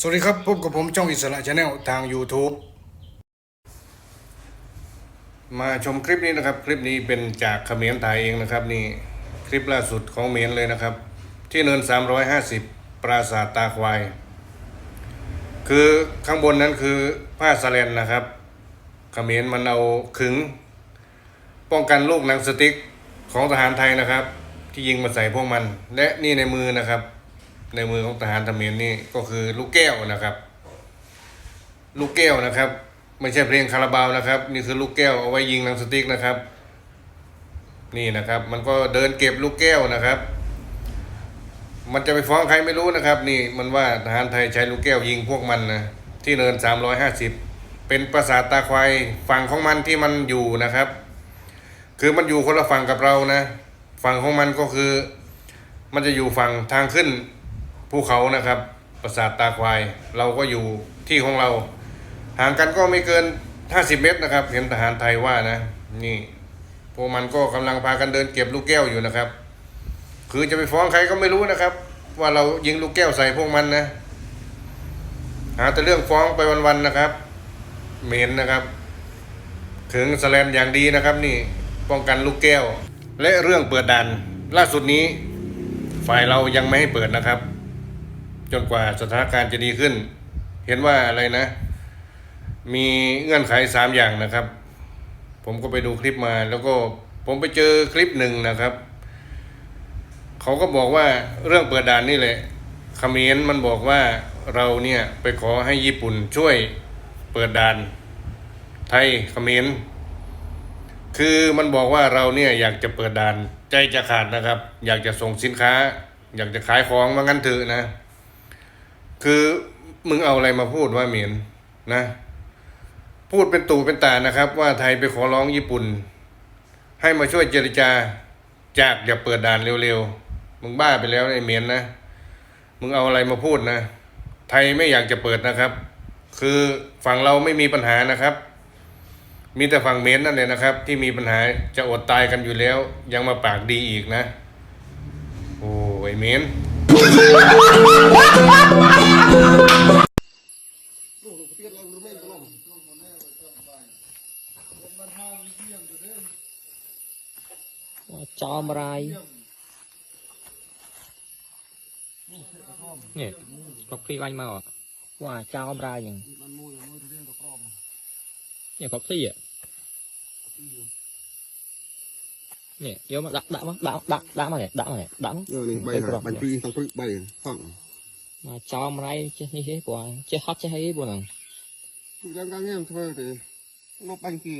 สวัสดีครับพบกับผมช่องอิสระชาแนลทาง YouTube มาชมคลิปนี้นะครับ คลิปนี้เป็นจากเขมรถ่ายเองนะครับนี่คลิปล่าสุดของเขมรเลยนะครับ ที่เนิน 350 ปราสาทตาควาย คือข้างบนนั้นคือผ้าสแลนนะครับเขมรมันเอาขึง ป้องกันลูกหนังสติ๊กของทหารไทยนะครับ ที่ยิงมาใส่พวกมัน และนี่ในมือนะครับ ในมือของทหารเขมรนี่ก็คือลูกแก้วนะครับ ลูกแก้วนะครับ ไม่ใช่เพลงคาราบาวนะครับ นี่คือลูกแก้วเอาไว้ยิงหนังสติ๊กนะครับ นี่นะครับ มันก็เดินเก็บลูกแก้วนะครับ มันจะไปฟ้องใครไม่รู้นะครับ นี่มันว่าทหารไทยใช้ลูกแก้วยิงพวกมันนะที่เนิน350เป็นปราสาทตาควายฝั่งของมันที่มันอยู่นะครับ คือมันอยู่คนละฝั่งกับเรานะ ฝั่งของมันก็คือ มันจะอยู่ฝั่งทางขึ้น ภูเขานะครับปราสาทตาควาย เราก็อยู่ที่ของเรา ห่างกันก็ไม่เกิน 50 เมตรนะครับ เห็นทหารไทยว่านะ นี่ พวกมันก็กำลังพากันเดินเก็บลูกแก้วอยู่นะครับ คือจะไปฟ้องใครก็ไม่รู้นะครับ ว่าเรายิงลูกแก้วใส่พวกมันนะ หาแต่เรื่องฟ้องไปวันๆนะครับเหม็นนะครับ ถึงสแลนอย่างดีนะครับ นี่ป้องกันลูกแก้ว และเรื่องเปิดด่านล่าสุดนี้ ฝ่ายเรายังไม่ให้เปิดนะครับ จนกว่าสถานการณ์จะดีขึ้น เห็นว่าอะไรนะ มีเงื่อนไขสามอย่างนะครับ ผมก็ไปดูคลิปมา แล้วก็ผมไปเจอคลิปหนึ่งนะครับ เขาก็บอกว่าเรื่องเปิดด่านนี่แหละเขมรมันบอกว่าเราเนี่ยไปขอให้ญี่ปุ่นช่วยเปิดด่าน ไทยเขมรคือมันบอกว่าเราเนี่ยอยากจะเปิดด่านใจจะขาดนะครับ อยากจะส่งสินค้า อยากจะขายของว่างั้นเถอะนะ คือมึงเอาอะไรมาพูดว่าเหม็นนะ พูดเป็นตู่เป็นตานะครับ ว่าไทยไปขอร้องญี่ปุ่น ให้มาช่วยเจรจาจากอย่าเปิดด่านเร็วๆ มึงบ้าไปแล้วไอ้เหม็นนะ มึงเอาอะไรมาพูดนะ ไทยไม่อยากจะเปิดนะครับ คือฝั่งเราไม่มีปัญหานะครับ มีแต่ฝั่งเมียนนั่นเลยนะครับ ที่มีปัญหาจะอดตายกันอยู่แล้ว ยังมาปากดีอีกนะ โอ้ยเมนจอมอะไรเนี่ ยก็คลีไว้มาอะว่าจอมอะไรอย่างเนี่ยก็คลีอะเนี่ยเดี๋ยวมาดักดักมาดักดักดักมาเนี่ยดักมาเមកចោមរៃចេះនេះទេព្រោះចេះហត់ចេះអីព្រោះហ្នឹងយ៉ាងកាងារធ្វើទេលុបបាញ់គេ